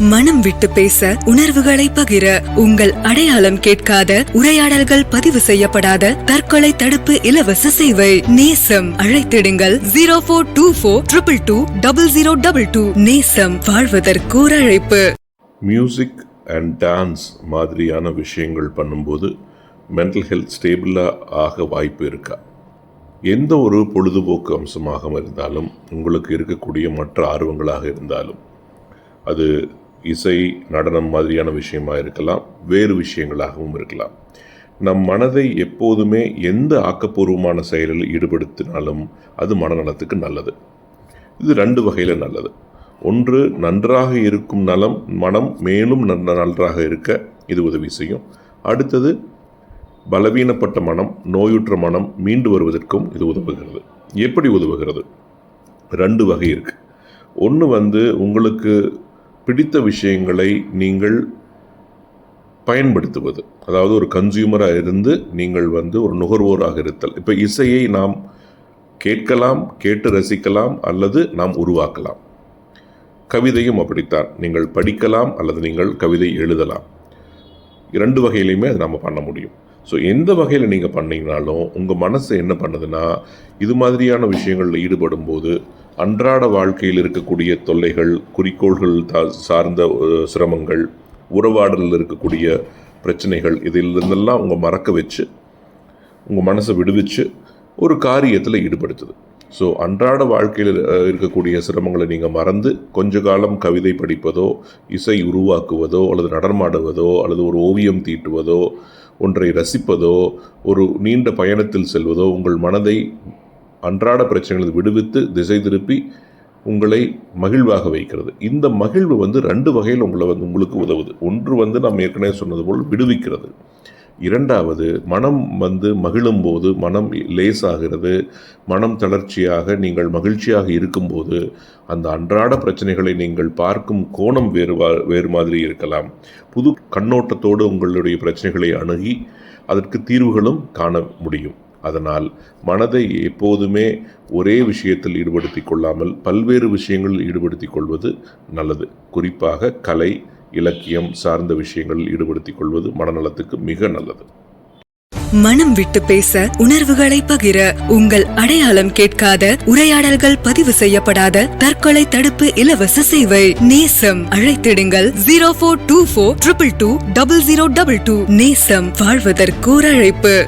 மனம் விட்டு பேச உணர்வுகளை பகிர உங்கள் அடையாளம் கேட்காத உரையாடல்கள் பதிவு செய்யப்படாத தற்கொலை தடுப்பு இலவச சேவை. நேசம் அழைத்திடுங்கள். Zero four two four triple two double zero double two Nesam வாழ்வதற்கோர் அழைப்பு மியூசிக் அண்ட் டான்ஸ் மாதிரியான விஷயங்கள் பண்ணும்போது மென்டல் ஹெல்த் ஸ்டேபிளாக ஆக வாய்ப்பு இருக்கா? எந்த ஒரு பொழுதுபோக்கு அம்சமாக இருந்தாலும் உங்களுக்கு இருக்கக்கூடிய மற்ற ஆர்வங்களாக இருந்தாலும் அது இசை நடனம் மாதிரியான விஷயமாக இருக்கலாம் வேறு விஷயங்களாகவும் இருக்கலாம். நம் மனதை எப்போதுமே எந்த ஆக்கப்பூர்வமான செயலில் ஈடுபடுத்தினாலும் அது மனநலத்துக்கு நல்லது. இது ரெண்டு வகையில் நல்லது. ஒன்று நன்றாக இருக்கும் நலம் மனம் மேலும் நன்ன- நன்றாக இருக்க இது உதவி செய்யும். அடுத்தது பலவீனப்பட்ட மனம் நோயுற்ற மனம் மீண்டு வருவதற்கும் இது உதவுகிறது. எப்படி உதவுகிறது? ரெண்டு வகை இருக்குது ஒன்று வந்து உங்களுக்கு பிடித்த விஷயங்களை நீங்கள் பயன்படுத்துவது. அதாவது ஒரு கன்சியூமராக இருந்து நீங்கள் வந்து ஒரு நுகர்வோராக இருத்தல். இப்போ இசையை நாம் கேட்கலாம் கேட்டு ரசிக்கலாம் அல்லது நாம் உருவாக்கலாம். கவிதையும் அப்படித்தான். நீங்கள் படிக்கலாம் அல்லது நீங்கள் கவிதை எழுதலாம். இரண்டு வகையிலையுமே அதை நம்ம பண்ண முடியும். ஸோ எந்த வகையில் நீங்கள் பண்ணீங்கனாலும் உங்கள் மனசு என்ன பண்ணுதுன்னா இது மாதிரியான விஷயங்களில் ஈடுபடும் போது அன்றாட வாழ்க்கையில் இருக்கக்கூடிய தொல்லைகள் குறிக்கோள்கள் தா- சார்ந்த சிரமங்கள் உறவாடலில் இருக்கக்கூடிய பிரச்சனைகள் இதிலிருந்தெல்லாம் உங்கள் மறக்க வச்சு உங்கள் மனசை விடுவிச்சு ஒரு காரியத்தில் ஈடுபடுத்துது. ஸோ அன்றாட வாழ்க்கையில் இருக்கக்கூடிய சிரமங்களை நீங்கள் மறந்து கொஞ்ச காலம் கவிதை படிப்பதோ இசை உருவாக்குவதோ அல்லது நடனமாடுவதோ அல்லது ஒரு ஓவியம் தீட்டுவதோ ஒன்றை ரசிப்பதோ ஒரு நீண்ட பயணத்தில் செல்வதோ உங்கள் மனதை அன்றாட பிரச்சனைகளை விடுவித்து திசை திருப்பி உங்களை மகிழ்வாக வைக்கிறது. இந்த மகிழ்வு வந்து ரெண்டு வகையில் உங்களை வந்து உங்களுக்கு உதவுது. ஒன்று வந்து நாம் ஏற்கனவே சொன்னது போல் விடுவிக்கிறது. இரண்டாவது மனம் வந்து மகிழும் போது மனம் லேசாகிறது மனம் தளர்ச்சியாக நீங்கள் மகிழ்ச்சியாக இருக்கும்போது அந்த அன்றாட பிரச்சனைகளை நீங்கள் பார்க்கும் கோணம் வேறு வா- வேறு மாதிரி இருக்கலாம். புது கண்ணோட்டத்தோடு உங்களுடைய பிரச்சனைகளை அணுகி அதற்கு தீர்வுகளும் காண முடியும். அதனால் மனதை எப்போதுமே ஒரே விஷயத்தில் ஈடுபடுத்திக் கொள்ளாமல் பல்வேறு விஷயங்களில் ஈடுபடுத்தி கொள்வது நல்லது. குறிப்பாக கலை இலக்கியம் சார்ந்த விஷயங்களில் ஈடுபடுத்திக் கொள்வது மனநலத்துக்கு மிக நல்லது. மனம் விட்டு பேச உணர்வுகளை பகிர உங்கள் அடையாளம் கேட்காத உரையாடல்கள் பதிவு செய்யப்படாத தற்கொலை தடுப்பு இலவச சேவை. நேசம் அழைத்திடுங்கள் zero four two four triple two double zero double two. Nesam வாழ்வதற்கோர் அழைப்பு.